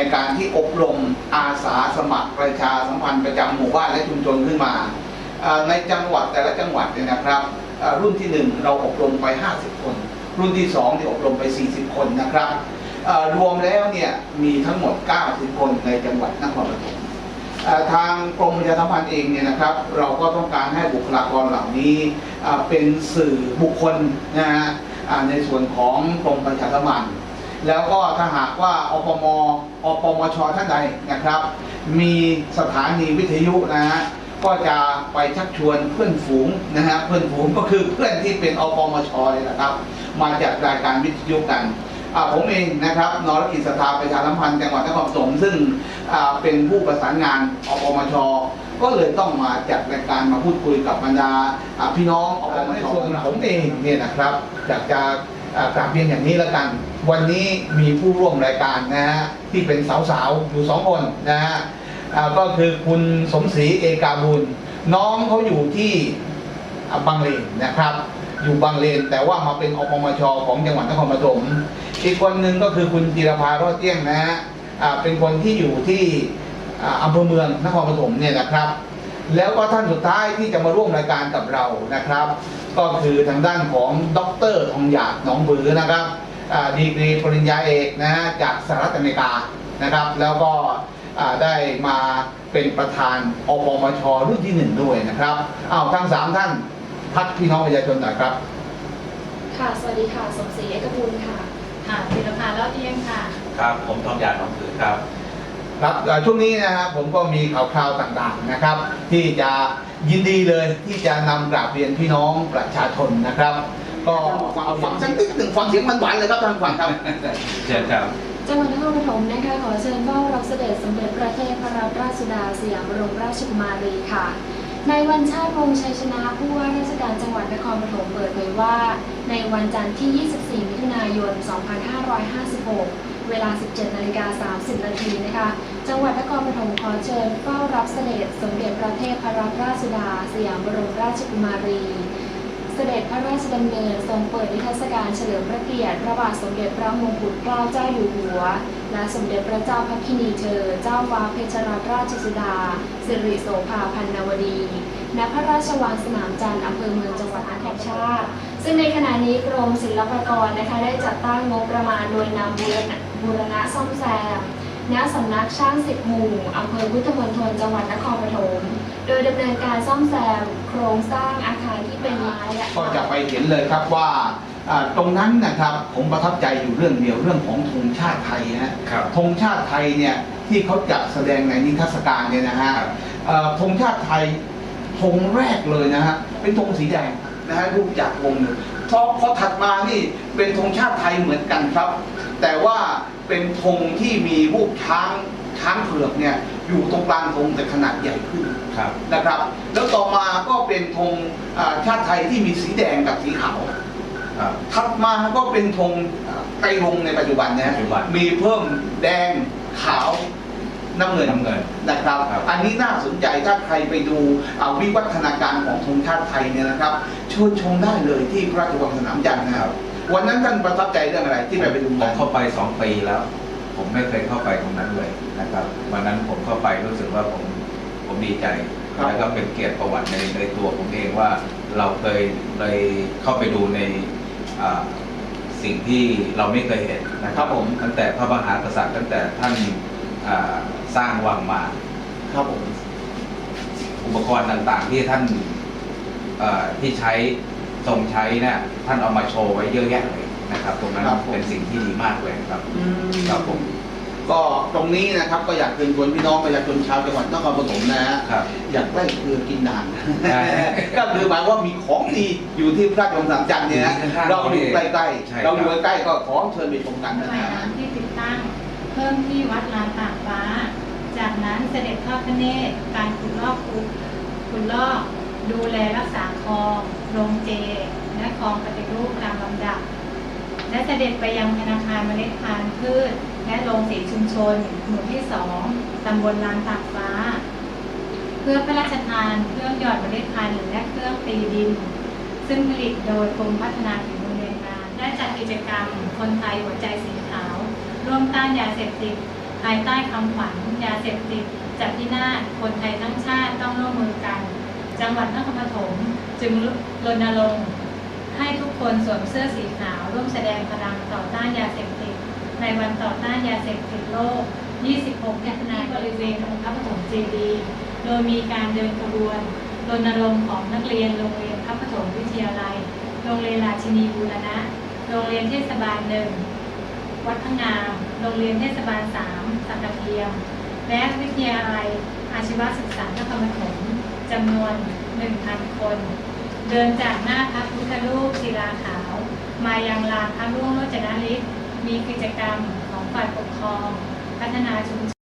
ในการที่อบรมอาสาสมัครประชาสัมพันธ์ประจำหมู่บ้านและชุมชนขึ้นมาในจังหวัดแต่ละจังหวัดเนี่ยนะครับรุ่นที่หนึ่งเราอบรมไป 50 คน รุ่นที่สองที่อบรมไป 40 คนนะครับรวมแล้วเนี่ยมีทั้งหมด 90 คนในจังหวัดนครปฐมทางกรมประชาสัมพันธ์เองเนี่ยนะครับ เราก็ต้องการให้บุคลากรเหล่านี้เป็นสื่อบุคคลนะฮะในส่วนของกรมประชาสัมพันธ์ แล้วก็ถ้าหากว่าอปมอปมชท่านใดนะครับ มีสถานีวิทยุนะฮะก็จะไปชักชวนเพื่อนฝูงนะฮะเพื่อนฝูงก็คือเพื่อนที่เป็นอปมชเลยนะครับ มาจัดรายการวิทยุกันผมเองนะครับนรกิจสถาประชาสัมพันธ์จังหวัดนครปฐมซึ่งเป็นผู้ประสานงานอปมชก็เลยต้องมาจัดรายการมาพูดคุยกับบรรดาพี่น้องอปมชผมเองเนี่ยนะครับอยากจะ กราบเรียนอย่างนี้แล้วกัน วันนี้มีผู้ร่วมรายการนะฮะที่เป็นสาวๆอยู่สองคนนะฮะก็คือคุณสมศรีเอกาบุญ น้องเขาอยู่ที่บางเลนนะครับ อยู่บางเลน แต่ว่ามาเป็นอปมชของจังหวัดนครปฐมอีกคนหนึ่งก็คือคุณจิรภารอดเตี้ยงนะฮะเป็นคนที่อยู่ที่อำเภอเมืองนครปฐมเนี่ยนะครับ แล้วก็ท่านสุดท้ายที่จะมาร่วมรายการกับเรานะครับ ก็คือทางด้านของดรทองหยาดหนองบือนะครับอ่าดีกรีปริญญาเอกนะฮะจากสหรัฐอเมริกานะครับ แล้วก็อ่าได้มาเป็นประธานอปมชรุ่นที่หนึ่งด้วยนะครับอ้าวทั้งสามท่านพักพี่น้องประชาชนหน่อยครับ ค่ะ สวัสดีค่ะ สมศรีเอกบุญค่ะ ค่ะพิรพาเล่าเที่ยงค่ะ ครับ ผมทองหยาดหนองผือครับ ครับเอ่อช่วงนี้นะครับผมก็มีข่าวคราวต่างๆนะครับ ที่จะ ยินดีเลยที่จะนำกราบเรียนพี่น้องประชาชนนะครับ ก็ฟังฟังสักนิดหนึ่งฟังเสียงมันหวานๆเลยครับท่านฟังครับ เชิญครับจังหวัดนครปฐมนะคะขอเชิญเฝ้ารับเสด็จสมเด็จพระเทพรัตนราชสุดาสยามบรมราชกุมารีค่ะในวันชาติวงศ์ชัยชนะผู้ว่าราชการจังหวัดนครปฐมเปิดเผยว่า ในวันจันทร์ที่ 24 มิถุนายน 2556 เวลา 17นาฬิกา30 นาทีนะคะ จังหวัดนครปฐมขอเชิญเฝ้ารับเสด็จสมเด็จพระเทพรัตนราชสุดา สยามบรมราชกุมารี เสด็จพระราชดำเนินทรงเปิดนิทรรศการเฉลิมพระเกียรติพระบาทสมเด็จพระมงกุฎเกล้าเจ้าอยู่หัว และสมเด็จพระเจ้าพระคินีเธอ เจ้าฟ้าเพชรรัตนราชสุดา สิริโสภาพันนวดีณพระราชวังสนามจันทร์อำเภอเมืองจังหวัดนครชาติซึ่งในขณะนี้กรมศิลปากรนะคะได้จัดตั้งงบประมาณโดยนำบูรณะ บูรณะซ่อมแซม ณ สำนักช่างสิบหมู่อำเภอพุทธมณฑลจังหวัดนครปฐม โดยดำเนินการซ่อมแซม โครงสร้างอาคารที่เป็นไม้และก็จะไปเห็นเลยครับว่าอ่าตรงนั้นนะครับผมประทับใจอยู่เรื่องเดียวเรื่องของธงชาติไทยนะฮะครับธงชาติไทยเนี่ยที่เขาจัดแสดงในนิทรรศการเนี่ยนะฮะเอ่อธงชาติไทยธงแรกเลยนะฮะเป็นธงสีแดงนะฮะรูปจากวงหนึ่งพอพอถัดมานี่เป็นธงชาติไทยเหมือนกันครับ แต่ว่าเป็นธงที่มีรูปช้างช้างเผือกเนี่ยอยู่ตรงกลางธงแต่ขนาดใหญ่ขึ้นครับนะครับ แล้วต่อมาก็เป็นธงอ่าชาติไทยที่มีสีแดงกับสีขาวครับถัดมาก็เป็นธงอ่าไตรรงค์ในปัจจุบันนะฮะปัจจุบันมีเพิ่มแดงขาวน้ำเงินน้ำเงินนะครับครับอันนี้น่าสนใจถ้าใครไปดูอ่าวิวัฒนาการของธงชาติไทยเนี่ยนะครับชวนชมได้เลยที่พระราชวังสนามจันทร์นะครับวันนั้นท่านประทับใจเรื่องอะไรที่ไปไปดูผกัมนเข้าไปสองปีแล้ว ผมไม่เคยเข้าไปตรงนั้นเลยนะครับ วันนั้นผมเข้าไปรู้สึกว่าผมผมดีใจครับแล้วก็เป็นเกียรติประวัติในในตัวผมเองว่าเราเคยเลยเข้าไปดูในอ่าสิ่งที่เราไม่เคยเห็นนะคครัรับบผมตั้งแต่พระมหากษัตริย์ตั้งแต่ท่านอ่าสร้างวังมา ครับผม อุปกรณ์ต่างๆ ที่ท่านเอ่อที่ใช้ ทรงใช้เนี่ยท่านเอามาโชว์ไว้เยอะแยะเลยนะครับ ตรงนั้นครับผม เป็นสิ่งที่ดีมากเลยครับครับผมก็ตรงนี้นะครับก็อยากเชิญชวนพี่น้องประชาชนชาวจังหวัดนครปฐมนะฮะ ครับ อยากได้เกลือกินนานใช่ ก็คือหมายว่ามีของดีอยู่ที่พระราชวังสามจันทร์เนี่ยนะอยู่ข้างๆเราอยู่ใกล้ใช่ๆเราอยู่ใกล้ๆก็ขอเชิญไปชมกันระนะบายฮะน้ำที่ติดตั้ง เพิ่มที่วัดลานตากฟ้า จากนั้นเสด็จทอดพระเนตรการขุดลอกขุดขุดลอก ดูแลรักษาคลองโรงเจ และคลองปฏิรูปตามลำดับ และเสด็จไปยังธนาคารเมล็ดพันธุ์พืช และโรงสีชุมชน หมู่ที่สองตำบลลานตากฟ้า เพื่อพระราชทานเครื่องหยอดเมล็ดพันธุ์และเครื่องตีดิน ซึ่งผลิตโดยกรมพัฒนาฝีมือแรงงานได้จัดกิจกรรม คนไทยหัวใจสีขาว ร่วมต้านยาเสพติดภายใต้คำขวัญยาเสพติดจากที่นาคนไทยทั้งชาติต้องร่วมมือกัน จังหวัดนครปฐมจึงรณรงค์ให้ทุกคนสวมเสื้อสีขาว ร่วมแสดงพลังต่อต้านยาเสพติด ในวันต่อต้านยาเสพติดโลก 26มิถุนายนบริเวณองค์พระปฐมเจดีย์โดยมีการเดินขบวนรณรงค์ของนักเรียนโรงเรียนพระปฐมวิทยาลัย โรงเรียนราชินีบูรณะ โรงเรียนเทศบาลหนึ่งวัดพะงาม โรงเรียนเทศบาลสามสัตเพียม และวิทยาลัยอาชีวศึกษานครปฐม จำนวน 1,000 คน เดินจากหน้าพระพุทธรูปศิลาขาว มายังลานพระร่วงโรจนฤทธิ์มีกิจกรรมของฝ่ายปกครอง พัฒนาชุมชน